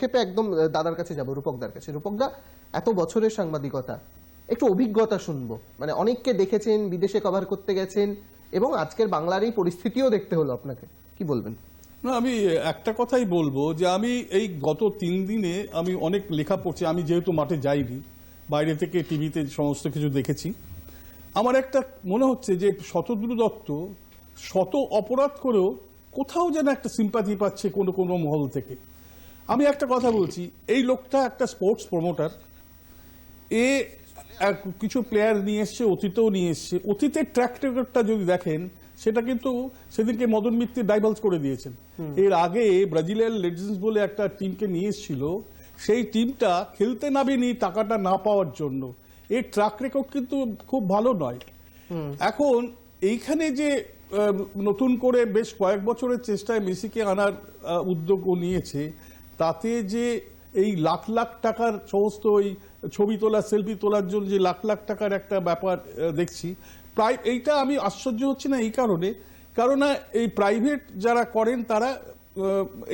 সংক্ষেপে একদম দাদার কাছে যাব, রূপকদার কাছে। রূপকদা, এত বছরের সাংবাদিকতা। একটু অভিজ্ঞতা শুনব। মানে অনেককে দেখেছেন, বিদেশে কভার করতে গেছেন, এবং আজকের বাংলার এই পরিস্থিতিও দেখতে হলো আপনাকে। কি বলবেন? না, আমি একটা কথাই বলব যে আমি এই গত তিন দিনে আমি অনেক লেখা পড়ছি। আমি যেহেতু মাঠে যাইনি, বাইরে থেকে টিভিতে সমস্ত কিছু দেখেছি। আমার একটা মনে হচ্ছে যে শতদ্রু দত্ত শত অপরাধ করেও কোথাও যেন একটা সিম্পাথি পাচ্ছে কোনো কোনো মহল থেকে। আমি একটা কথা বলছি এই লোকটা একটা স্পোর্টস প্রমোটার এ কিছু প্লেয়ার নিয়ে এসছে অতীতেও নিয়ে এসছে। অতীতের ট্র্যাক রেকর্ডটা যদি দেখেন সেটা কিন্তু সেদিনকে মদন মিত্র ডাইভালস করে দিয়েছেন। এর আগে ব্রাজিলের লেজেন্স বলে একটা টিমকে নিয়ে এসেছিল সেই টিমটা খেলতে নামেনি টাকাটা না পাওয়ার জন্য। এর ট্র্যাক রেকর্ড কিন্তু খুব ভালো নয়। এখন এইখানে যে নতুন করে বেশ কয়েক বছরের চেষ্টায় মেসিকে আনার উদ্যোগ নিয়েছে তাতে যে এই লাখ লাখ টাকার সমস্ত ওই ছবি তোলা সেলফি তোলার জন্য যে লাখ লাখ টাকার একটা ব্যাপার দেখছি। প্রায় এইটা আমি আশ্চর্য হচ্ছি না এই কারণে। কারণ এই প্রাইভেট যারা করেন তারা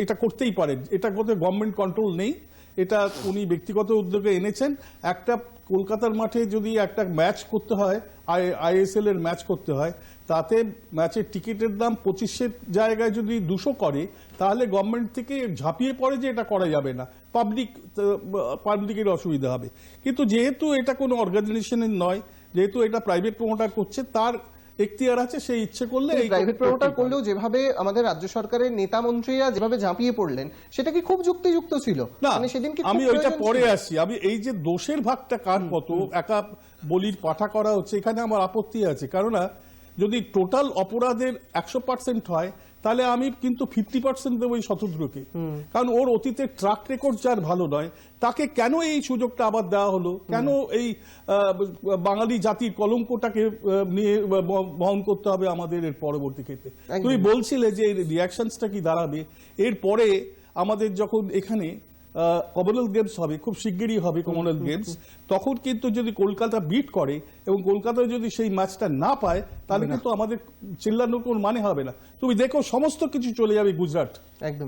এটা করতেই পারেন। এটা কোথায় গভর্নমেন্ট কন্ট্রোল নেই। এটা উনি ব্যক্তিগত উদ্যোগে এনেছেন। একটা কলকাতার মাঠে যদি একটা ম্যাচ করতে হয়, আই আইএসএল এর ম্যাচ করতে হয়, তাতে ম্যাচের টিকিটের দাম পঁচিশের জায়গায় যদি দুশো করে, তাহলে গভর্নমেন্ট থেকে ঝাঁপিয়ে পড়ে যে এটা করা যাবে না। পাবলিক পাবলিকের অসুবিধা হবে। কিন্তু যেহেতু এটা কোনো অর্গানাইজেশনের নয়, যেহেতু এটা প্রাইভেট প্রমোটার করছে, তার এখতিয়ার আছে সেই ইচ্ছে করলে এই প্রাইভেট প্রমোটার করলেও যেভাবে আমাদের রাজ্য সরকারের নেতা মন্ত্রীরা যেভাবে ঝাঁপিয়ে পড়লেন সেটা কি খুব যুক্তিযুক্ত ছিল? না মানে সেদিন কি আমি ওইটা পরে? আসি। আমি এই যে দোষের ভাগটা কার কত একা বলির পাঠা করা হচ্ছে এখানে আমার আপত্তি আছে। কারণ না, যদি টোটাল অপরাধের একশো পার্সেন্ট হয় তাহলে আমি কিন্তু ফিফটি পার্সেন্ট দেবো এই শতদ্রুকে। কারণ ওর অতীতের ট্রাক রেকর্ড যার ভালো নয় তাকে কেন এই সুযোগটা আবার দেওয়া হলো? কেন এই বাঙালি জাতির কলঙ্কটাকে নিয়ে বহন করতে হবে আমাদের এর পরবর্তী ক্ষেত্রে। তুমি বলছিলে যে রিয়াকশনসটা কি দাঁড়াবে? এরপরে আমাদের যখন এখানে কমনওয়েলথ গেমস হবে খুব শিগগিরই হবে কমনওয়েলথ গেমস তখন কিন্তু যদি কলকাতা বিট করে এবং কলকাতায় যদি সেই ম্যাচটা না পায় তাহলে কিন্তু আমাদের চিল্লানোর কোনো মানে হবে না। তুমি দেখো সমস্ত কিছু চলে যাবে গুজরাট। একদম।